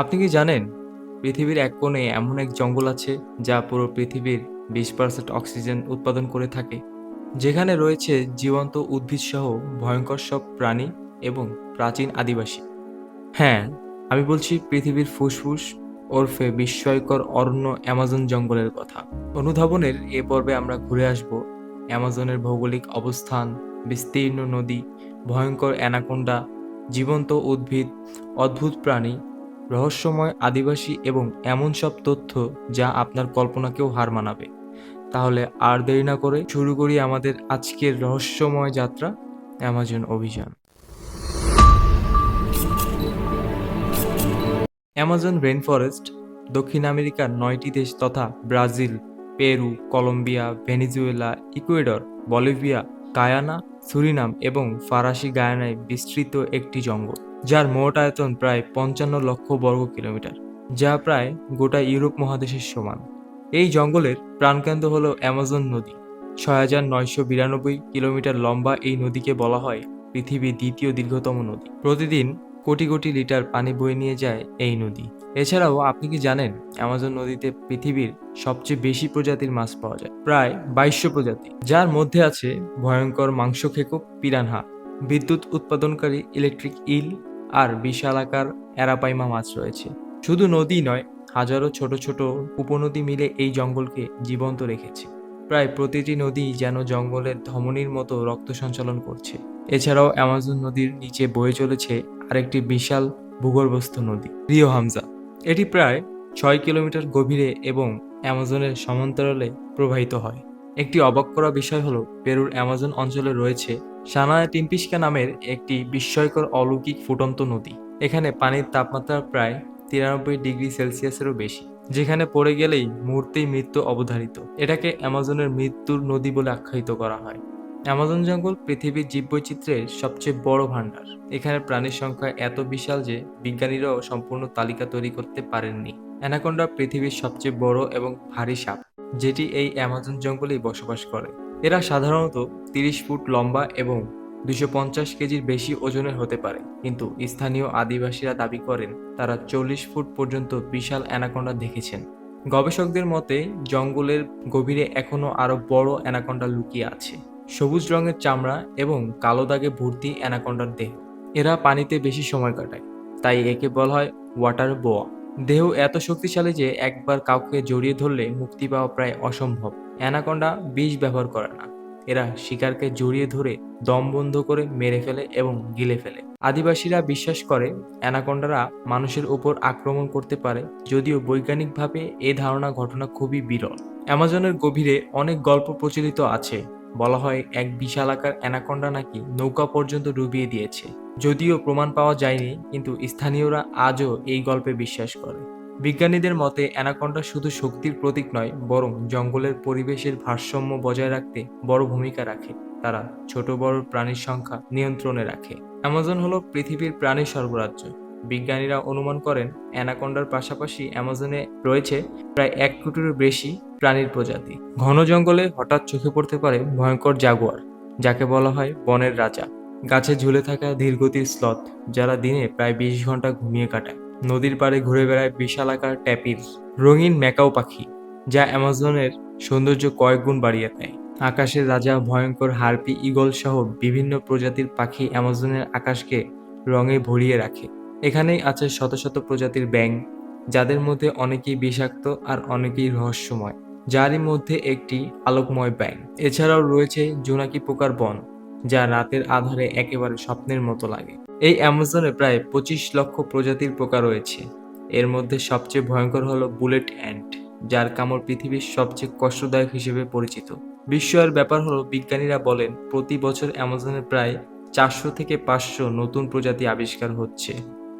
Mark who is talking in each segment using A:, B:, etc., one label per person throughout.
A: আপনি কি জানেন, পৃথিবীর এক কোণে এমন এক জঙ্গল আছে যা পুরো পৃথিবীর বিশ পার্সেন্ট অক্সিজেন উৎপাদন করে থাকে, যেখানে রয়েছে জীবন্ত উদ্ভিদ সহ ভয়ঙ্কর সব প্রাণী এবং প্রাচীন আদিবাসী। হ্যাঁ আমি বলছি পৃথিবীর ফুসফুস ওরফে বিস্ময়কর অরণ্য অ্যামাজন জঙ্গলের কথা। অনুধাবনের এ পর্বে আমরা ঘুরে আসব অ্যামাজনের ভৌগোলিক অবস্থান, বিস্তীর্ণ নদী, ভয়ঙ্কর অ্যানাকোন্ডা, জীবন্ত উদ্ভিদ, অদ্ভুত প্রাণী রহস্যময়, আদিবাসী এবং এমন সব তথ্য যা আপনার কল্পনাকেও হার মানাবে। তাহলে আর দেরি না করে শুরু করি আমাদের আজকের রহস্যময় যাত্রা, অ্যামাজন অভিযান। অ্যামাজন রেন ফরেস্ট দক্ষিণ আমেরিকার নয়টি দেশ তথা Brazil, Peru, Colombia, Venezuela, Ecuador, Bolivia, Guyana, Suriname এবং ফরাসি গায়ানায় বিস্তৃত একটি জঙ্গল। যার মোট আয়তন প্রায় পঞ্চান্ন লক্ষ বর্গ কিলোমিটার, যা প্রায় গোটা ইউরোপ মহাদেশের সমান। এই জঙ্গলের প্রাণকেন্দ্র হল অ্যামাজন নদী। ছয় হাজার নয়শো বিরানব্বই কিলোমিটার লম্বা এই নদীকে বলা হয় পৃথিবীর দ্বিতীয় দীর্ঘতম নদী। প্রতিদিন কোটি কোটি লিটার পানি বয়ে নিয়ে যায় এই নদী। এছাড়াও আপনি কি জানেন অ্যামাজন নদীতে পৃথিবীর সবচেয়ে বেশি প্রজাতির মাছ পাওয়া যায়? প্রায় বাইশশো প্রজাতি। যার মধ্যে আছে ভয়ঙ্কর মাংস খেকো, পিরানহা, বিদ্যুৎ উৎপাদনকারী ইলেকট্রিক ইল আর বিশাল আকার অ্যারাপাইমা মাছ রয়েছে। শুধু নদী নয়, হাজারো ছোট ছোট উপনদী মিলে এই জঙ্গলকে জীবন্ত রেখেছে। প্রায় প্রতিটি নদী যেন জঙ্গলের ধমনীর মতো রক্ত সঞ্চালন করছে। এছাড়াও অ্যামাজন নদীর নিচে বয়ে চলেছে আরেকটি বিশাল ভূগর্ভস্থ নদী, রিও হামজা। এটি প্রায় ছয় কিলোমিটার গভীরে এবং অ্যামাজনের সমান্তরালে প্রবাহিত হয়। একটি অবাক করা বিষয় হলো, পেরুর অ্যামাজন অঞ্চলে রয়েছে সানায়া টিম্পিস্কা নামের একটি বিস্ময়কর অলৌকিক ফুটন্ত নদী। এখানে পানির তাপমাত্রা প্রায় তিরানব্বই ডিগ্রি সেলসিয়াসেরও বেশি, যেখানে পড়ে গেলেই মুহূর্তেই মৃত্যু অবধারিত। এটাকে অ্যামাজনের মৃত্যুর নদী বলে আখ্যায়িত করা হয়। অ্যামাজন জঙ্গল পৃথিবীর জীববৈচিত্র্যের সবচেয়ে বড় ভাণ্ডার। এখানে প্রাণীর সংখ্যা এত বিশাল যে বিজ্ঞানীরাও সম্পূর্ণ তালিকা তৈরি করতে পারেননি। অ্যানাকোন্ডা পৃথিবীর সবচেয়ে বড় এবং ভারী সাপ। যেটি এই অ্যামাজন জঙ্গলেই বসবাস করে। এরা সাধারণত তিরিশ ফুট লম্বা এবং দুশো পঞ্চাশ কেজির বেশি ওজনের হতে পারে। কিন্তু স্থানীয় আদিবাসীরা দাবি করেন, তারা চল্লিশ ফুট পর্যন্ত বিশাল অ্যানাকোন্ডা দেখেছেন। গবেষকদের মতে, জঙ্গলের গভীরে এখনও আরও বড় অ্যানাকোন্ডা লুকিয়ে আছে। সবুজ রঙের চামড়া এবং কালো দাগে ভর্তি অ্যানাকোন্ডার দেহ। এরা পানিতে বেশি সময় কাটায়, তাই একে বলা হয় ওয়াটার বোয়া। দেহ এত শক্তিশালী যে একবার কাউকে জড়িয়ে ধরলে মুক্তি পাওয়া প্রায় অসম্ভব। অ্যানাকোন্ডা বিষ ব্যবহার করে না। এরা শিকারকে জড়িয়ে ধরে দম বন্ধ করে মেরে ফেলে এবং গিলে ফেলে। আদিবাসীরা বিশ্বাস করে অ্যানাকোন্ডারা মানুষের উপর আক্রমণ করতে পারে, যদিও বৈজ্ঞানিকভাবে এ ধারণা ঘটনা খুবই বিরল। অ্যামাজনের গভীরে অনেক গল্প প্রচলিত আছে। বলা হয়, এক বিশালাকার অ্যানাকোন্ডা নাকি নৌকা পর্যন্ত ডুবিয়ে দিয়েছে। যদিও প্রমাণ পাওয়া যায়নি, কিন্তু স্থানীয়রা আজও এই গল্পে বিশ্বাস করে। বিজ্ঞানীদের মতে, অ্যানাকোন্ডা শুধু শক্তির প্রতীক নয়, বরং জঙ্গলের পরিবেশের ভারসাম্য বজায় রাখতে বড় ভূমিকা রাখে। তারা ছোট বড় প্রাণীর সংখ্যা নিয়ন্ত্রণে রাখে। অ্যামাজন হলো পৃথিবীর প্রাণী সর্বরাজ্য। বিজ্ঞানীরা অনুমান করেন, অ্যানাকোন্ডার পাশাপাশি অ্যামাজনে রয়েছে প্রায় এক কোটিরও বেশি প্রাণীর প্রজাতি। ঘন জঙ্গলে হঠাৎ চোখে পড়তে পারে ভয়ঙ্কর জাগুয়ার, যাকে বলা হয় বনের রাজা। গাছে ঝুলে থাকা ধীরগতির স্লথ, যারা দিনে প্রায় বিশ ঘণ্টা ঘুমিয়ে কাটায়। নদীর পাড়ে ঘুরে বেড়ায় বিশালাকার ট্যাপির, রঙিন ম্যাকাও পাখি, যা অ্যামাজনের সৌন্দর্য কয়েক গুণ বাড়িয়ে দেয়। আকাশের রাজা ভয়ঙ্কর হারপি ইগল সহ বিভিন্ন প্রজাতির পাখি অ্যামাজনের আকাশকে রঙে ভরিয়ে রাখে। এখানেই আছে শত শত প্রজাতির ব্যাঙ, যাদের মধ্যে অনেকেই বিষাক্ত আর অনেকেই রহস্যময়, যারই মধ্যে একটি আলোকময় ব্যাঙ। এছাড়াও রয়েছে জোনাকি পোকার বন, যা রাতের আধারে একেবারে স্বপ্নের মতো লাগে। এই অ্যামাজনে প্রায় পঁচিশ লক্ষ প্রজাতির পোকা রয়েছে। এর মধ্যে সবচেয়ে ভয়ঙ্কর হলো বুলেট অ্যান্ট, যার কামড় পৃথিবীর সবচেয়ে কষ্টদায়ক হিসেবে পরিচিত। বিস্ময়ের ব্যাপার হলো, বিজ্ঞানীরা বলেন, প্রতি বছর অ্যামাজনে প্রায় চারশো থেকে পাঁচশো নতুন প্রজাতি আবিষ্কার হচ্ছে।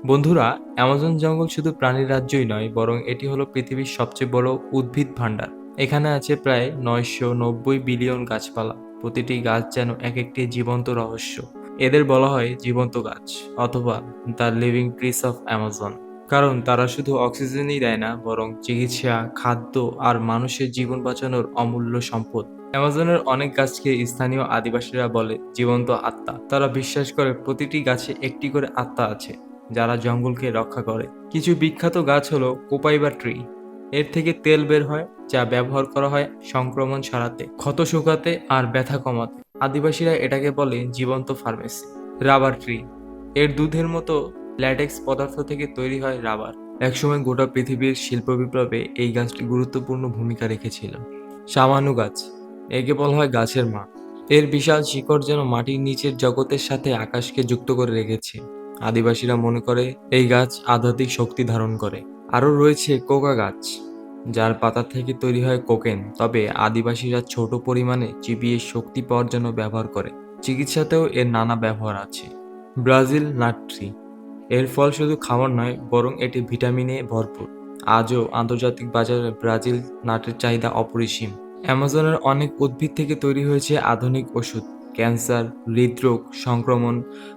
A: বন্ধুরা, অ্যামাজন জঙ্গল শুধু প্রাণীর রাজ্যই নয়, বরং এটি হলো পৃথিবীর সবচেয়ে বড় উদ্ভিদ ভাণ্ডার। এখানে আছে প্রায় নয়শো নব্বই বিলিয়ন গাছপালা। প্রতিটি গাছ যেন এক একটি জীবন্ত রহস্য। এদের বলা হয় জীবন্ত গাছ, অথবা the living trees of Amazon. কারণ তারা শুধু অক্সিজেনই দেয় না, বরং চিকিৎসা, খাদ্য আর মানুষের জীবন বাঁচানোর অমূল্য সম্পদ। অ্যামাজনের অনেক গাছকে স্থানীয় আদিবাসীরা বলে জীবন্ত আত্মা। তারা বিশ্বাস করে প্রতিটি গাছে একটি করে আত্মা আছে। যারা জঙ্গলকে রক্ষা করে। কিছু বিখ্যাত গাছ হলো কোপাইবা ট্রি। এর থেকে তেল বের হয়, যা ব্যবহার করা হয় সংক্রমণ সারাতে ক্ষত শুকাতে আর ব্যথা কমাতে। আদিবাসীরা এটাকে বলে জীবন্ত ফার্মেসি। Rubber tree. এর দুধের মতো ল্যাটেক্স পদার্থ থেকে তৈরি হয় রাবার। একসময় গোটা পৃথিবীর শিল্প বিপ্লবে এই গাছটি গুরুত্বপূর্ণ ভূমিকা রেখেছিল। সামানু গাছ, একে বলা হয় গাছের মা এর বিশাল শিকড় যেন মাটির নিচের জগতের সাথে আকাশকে যুক্ত করে রেখেছে। আদিবাসীরা মনে করে এই গাছ আধ্যাত্মিক শক্তি ধারণ করে। আরও রয়েছে কোকা গাছ, যার পাতা থেকে তৈরি হয় কোকেন, তবে আদিবাসীরা ছোট পরিমাণে চিবিয়ে শক্তি পাওয়ার জন্য ব্যবহার করে। চিকিৎসাতেও এর নানা ব্যবহার আছে। ব্রাজিল নাট ট্রি এর ফল শুধু খাওয়ার নয়, বরং এটি ভিটামিনে ভরপুর। আজও আন্তর্জাতিক বাজারে ব্রাজিল নাটের চাহিদা অপরিসীম। অ্যামাজনের অনেক উদ্ভিদ থেকে তৈরি হয়েছে আধুনিক ওষুধ, ক্যান্সার, হৃদরোগ, সংক্রমণ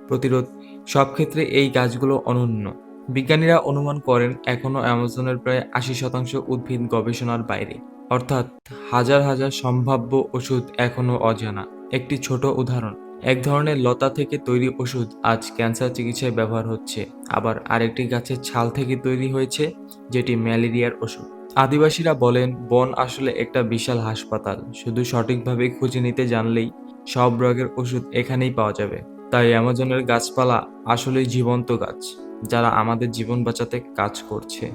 A: প্রতিরোধ সব ক্ষেত্রে এই গাছগুলো অনন্য। বিজ্ঞানীরা অনুমান করেন এখনও অ্যামাজনের প্রায় আশি শতাংশ উদ্ভিদ গবেষণার বাইরে। অর্থাৎ হাজার হাজার সম্ভাব্য ওষুধ এখনও অজানা। একটি ছোট উদাহরণ, এক ধরনের লতা থেকে তৈরি ওষুধ আজ ক্যান্সার চিকিৎসায় ব্যবহার হচ্ছে। আবার আরেকটি গাছের ছাল থেকে তৈরি হয়েছে, যেটি ম্যালেরিয়ার ওষুধ। আদিবাসীরা বলেন, বন আসলে একটা বিশাল হাসপাতাল। শুধু সঠিকভাবে খুঁজে নিতে জানলেই সব রোগের ওষুধ এখানেই পাওয়া যাবে। তাই অ্যামাজনের গাছপালা আসলেই জীবন্ত গাছ, যারা আমাদের জীবন বাঁচাতে কাজ করছে।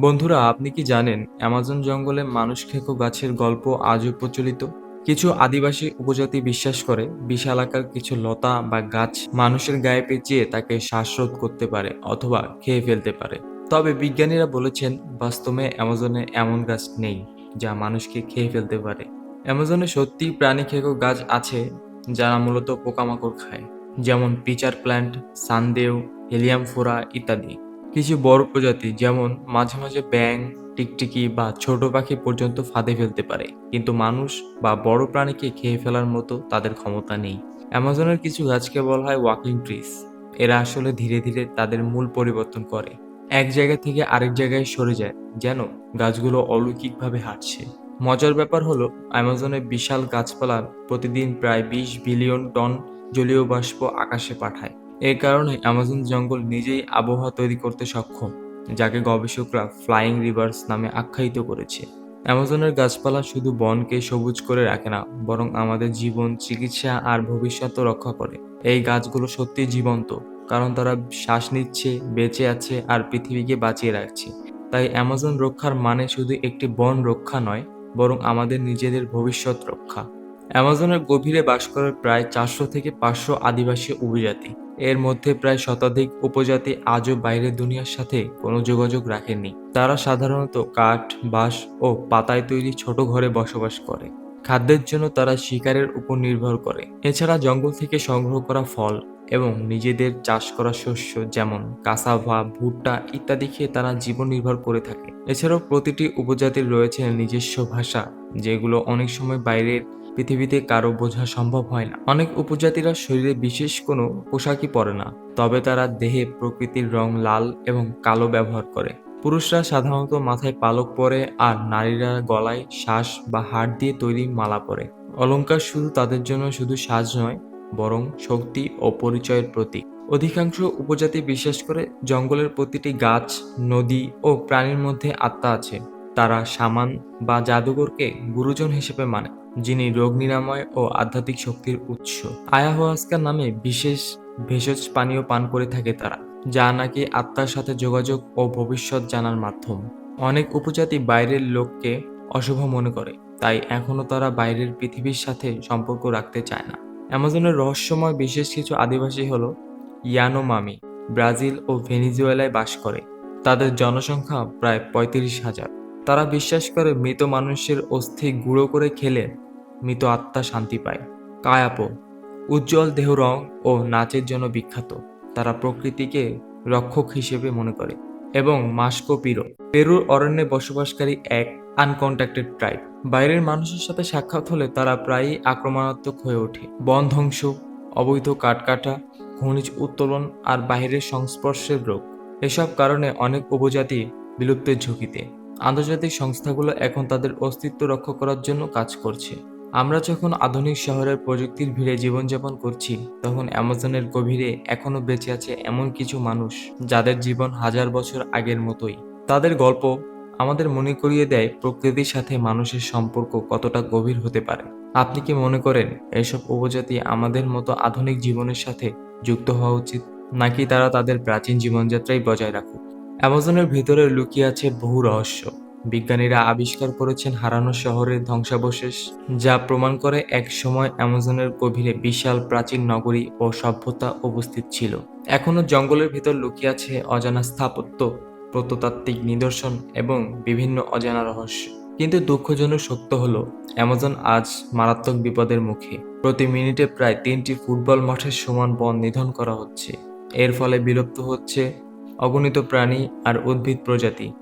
A: বন্ধুরা, আপনি কি জানেন অ্যামাজন জঙ্গলে মানুষ খেকো গাছের গল্প আজও প্রচলিত? কিছু আদিবাসী উপজাতি বিশ্বাস করে বিশাল আকার কিছু লতা বা গাছ মানুষের গায়ে পেঁচিয়ে তাকে শ্বাসরোধ করতে পারে অথবা খেয়ে ফেলতে পারে। তবে বিজ্ঞানীরা বলেছেন, বাস্তবে অ্যামাজনে এমন গাছ নেই যা মানুষকে খেয়ে ফেলতে পারে। অ্যামাজনে সত্যি প্রাণী খেকো গাছ আছে যারা মূলত পোকামাকড় খায়। যেমন পিচার প্ল্যান্ট, সানদেও, হেলিয়াম ফোরা ইত্যাদি। কিছু বড় প্রজাতি যেমন মাঝে মাঝে ব্যাং টিকটিকি বা ছোট পাখি পর্যন্ত ফাঁদে ফেলতে পারে। কিন্তু মানুষ বা বড় প্রাণীকে খেয়ে ফেলার মতো তাদের ক্ষমতা নেই। অ্যামাজনের কিছু গাছকে বলা হয় ওয়াকিং ট্রিস। এরা আসলে ধীরে ধীরে তাদের মূল পরিবর্তন করে। এক জায়গা থেকে আরেক জায়গায় সরে যায়, যেন গাছগুলো অলৌকিকভাবে হাঁটছে। মজার ব্যাপার হলো অ্যামাজনের বিশাল গাছপালার প্রতিদিন প্রায় বিশ বিলিয়ন টন জলীয় বাষ্প আকাশে পাঠায়। এর কারণে অ্যামাজন জঙ্গল নিজেই আবহাওয়া তৈরি করতে সক্ষম, যাকে গবেষকরা ফ্লাইং রিভার্স নামে আখ্যায়িত করেছে। অ্যামাজনের গাছপালা শুধু বনকে সবুজ করে রাখে না, বরং আমাদের জীবন, চিকিৎসা আর ভবিষ্যৎও রক্ষা করে। এই গাছগুলো সত্যি জীবন্ত, কারণ তারা শ্বাস নিচ্ছে, বেঁচে আছে আর পৃথিবীকে বাঁচিয়ে রাখছে। তাই অ্যামাজন রক্ষার মানে শুধু একটি বন রক্ষা নয়, বরং আমাদের নিজেদের ভবিষ্যৎ রক্ষা। অ্যামাজনের গভীরে বাস করে প্রায় চারশো থেকে পাঁচশো আদিবাসী উপজাতি। এর মধ্যে প্রায় শতাধিক উপজাতি আজও বাইরের দুনিয়ার সাথে কোনো যোগাযোগ রাখেননি। তারা সাধারণত কাঠ, বাঁশ ও পাতায় তৈরি ছোট ঘরে বসবাস করে। খাদ্যের জন্য তারা শিকারের উপর নির্ভর করে। এছাড়া জঙ্গল থেকে সংগ্রহ করা ফল এবং নিজেদের চাষ করা শস্য যেমন কাসাভা ভুট্টা ইত্যাদি খেয়ে তারা জীবন নির্ভর করে থাকে। এছাড়াও প্রতিটি উপজাতির রয়েছে নিজস্ব ভাষা, যেগুলো অনেক সময় বাইরের পৃথিবীতে কারও বোঝা সম্ভব হয় না। অনেক উপজাতিরা শরীরে বিশেষ কোনো পোশাকই পরে না, তবে তারা দেহে প্রকৃতির রং লাল এবং কালো ব্যবহার করে। পুরুষরা সাধারণত মাথায় পালক পরে আর নারীরা গলায় শ্বাস বা হাড় দিয়ে তৈরি মালা পরে। অলংকার শুধু তাদের জন্য শুধু সাজ নয়, বরং শক্তি ও পরিচয়ের প্রতীক। অধিকাংশ উপজাতি বিশ্বাস করে জঙ্গলের প্রতিটি গাছ, নদী ও প্রাণীর মধ্যে আত্মা আছে। তারা সামান বা জাদুঘরকে গুরুজন হিসেবে মানে যিনি রোগ নিরাময় ও আধ্যাত্মিক শক্তির উৎস। আয়াহুয়াস্কা নামে বিশেষ ভেষজ পানীয় পান করে থাকে তারা, যা নাকি আত্মার সাথে যোগাযোগ ও ভবিষ্যৎ জানার মাধ্যম। অনেক উপজাতি বাইরের লোককে অশুভ মনে করে, তাই এখনও তারা বাইরের পৃথিবীর সাথে সম্পর্ক রাখতে চায় না। অ্যামাজনের রহস্যময় বিশেষ কিছু আদিবাসী হল ইয়ানোমামি, ব্রাজিল ও ভেনিজুয়েলায় বাস করে। তাদের জনসংখ্যা প্রায় পঁয়ত্রিশ হাজার। তারা বিশ্বাস করে মৃত মানুষের অস্থি গুঁড়ো করে খেলে মৃত আত্মা শান্তি পায়। কায়াপো, উজ্জ্বল দেহ রং ও নাচের জন্য বিখ্যাত। তারা প্রকৃতিকে রক্ষক হিসেবে মনে করে এবং মাস্কো পিরো, পেরুর অরণ্যে বসবাসকারী এক আনকন্ট্যাক্টেড ট্রাইব। বাইরের মানুষের সাথে সাক্ষাৎ হলে তারা প্রায়ই আক্রমণাত্মক হয়ে ওঠে। বন ধ্বংস, অবৈধ কাঠকাটা খনিজ উত্তোলন আর বাইরের সংস্পর্শের রোগ। এসব কারণে অনেক উপজাতি বিলুপ্তের ঝুঁকিতে আন্তর্জাতিক সংস্থাগুলো এখন তাদের অস্তিত্ব রক্ষা করার জন্য কাজ করছে। আমরা যখন আধুনিক শহরের প্রযুক্তির ভিড়ে জীবনযাপন করছি, তখন অ্যামাজনের গভীরে এখনও বেঁচে আছে এমন কিছু মানুষ যাদের জীবন হাজার বছর আগের মতোই। তাদের গল্প আমাদের মনে করিয়ে দেয় প্রকৃতির সাথে মানুষের সম্পর্ক কতটা গভীর হতে পারে। আপনি কি মনে করেন এসব উপজাতি আমাদের মতো আধুনিক জীবনের সাথে যুক্ত হওয়া উচিত, নাকি তারা তাদের প্রাচীন জীবনযাত্রাই বজায় রাখুক? অ্যামাজনের ভিতরে লুকিয়ে আছে বহু রহস্য। বিজ্ঞানীরা আবিষ্কার করেছেন হারানো শহরের ধ্বংসাবশেষ, যা প্রমাণ করে এক সময় অ্যামাজনের গভীরে বিশাল প্রাচীন নগরী ও সভ্যতা উপস্থিত ছিল। এখনও জঙ্গলের ভিতর লুকিয়ে আছে অজানা স্থাপত্য, প্রত্নতাত্ত্বিক নিদর্শন এবং বিভিন্ন অজানা রহস্য। কিন্তু দুঃখজনক সত্য হলো, অ্যামাজন আজ মারাত্মক বিপদের মুখে। প্রতি মিনিটে প্রায় তিনটি ফুটবল মাঠের সমান বন নিধন করা হচ্ছে। এর ফলে বিলুপ্ত হচ্ছে অগণিত প্রাণী আর উদ্ভিদ প্রজাতি।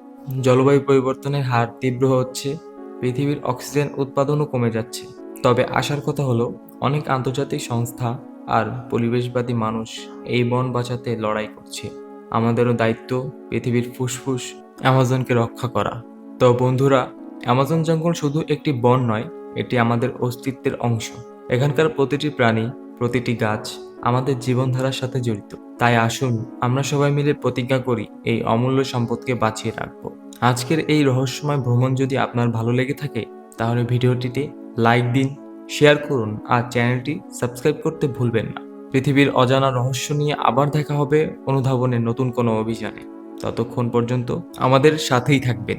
A: জলবায়ু পরিবর্তনের হার তীব্র হচ্ছে, পৃথিবীর অক্সিজেন উৎপাদনও কমে যাচ্ছে। তবে আসার কথা হলো, অনেক আন্তর্জাতিক সংস্থা আর পরিবেশবাদী মানুষ এই বন বাঁচাতে লড়াই করছে। আমাদেরও দায়িত্ব পৃথিবীর ফুসফুস অ্যামাজনকে রক্ষা করা। তো বন্ধুরা, অ্যামাজন জঙ্গল শুধু একটি বন নয়, এটি আমাদের অস্তিত্বের অংশ। এখানকার প্রতিটি প্রাণী, প্রতিটি গাছ আমাদের জীবনধারার সাথে জড়িত। তাই আসুন, আমরা সবাই মিলে প্রতিজ্ঞা করি, এই অমূল্য সম্পদকে বাঁচিয়ে রাখব। আজকের এই রহস্যময় ভ্রমণ যদি আপনার ভালো লেগে থাকে, তাহলে ভিডিওটিতে লাইক দিন, শেয়ার করুন, আর চ্যানেলটি সাবস্ক্রাইব করতে ভুলবেন না। পৃথিবীর অজানা রহস্য নিয়ে আবার দেখা হবে অনুধাবনের নতুন কোনো অভিযানে। ততক্ষণ পর্যন্ত আমাদের সাথেই থাকবেন।